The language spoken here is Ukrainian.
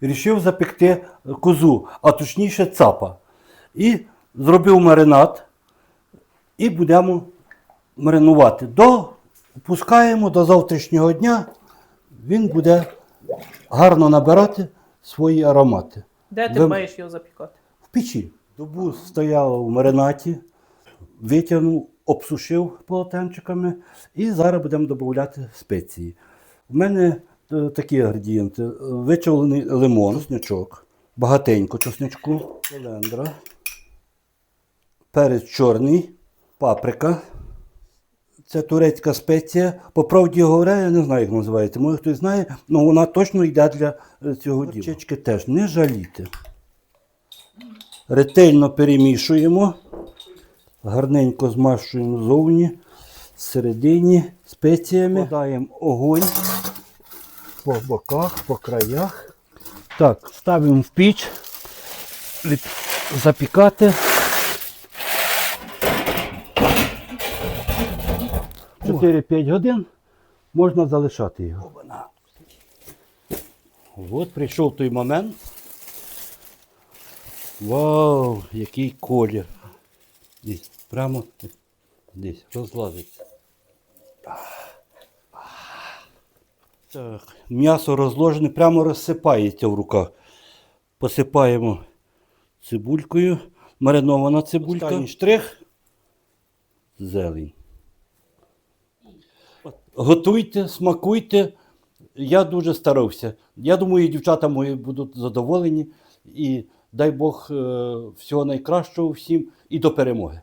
рішив запекти козу, а точніше цапа. І зробив маринад. І будемо маринувати. До, пускаємо до завтрашнього дня. Він буде гарно набирати свої аромати. Де ти Ви- маєш його запікати? В печі. Добу стояла в маринаті, витягнув, обсушив полотенчиками і зараз будемо додати спеції. У мене такі інгредієнти: вичавлений лимон, чесничок, багатенько чесничку, колендра, перець чорний, паприка. Це турецька спеція. По правді говоря, я не знаю, як називається. Може хтось знає, але вона точно йде для е, цього діла. Горчички теж не жалійте. Ретельно перемішуємо, гарненько змащуємо зовні, всередині спеціями. Подаємо огонь по боках, по краях. Так, ставимо в піч, запікати. 4-5 годин можна залишати його. От прийшов той момент. Вау, який колір. Десь, прямо десь розлазиться. Так, м'ясо розложене, прямо розсипається в руках. Посипаємо цибулькою. Маринована цибулька. Останній штрих. Зелень. Готуйте, смакуйте. Я дуже старався. Я думаю, дівчата мої будуть задоволені. І дай Бог е, всього найкращого всім і до перемоги.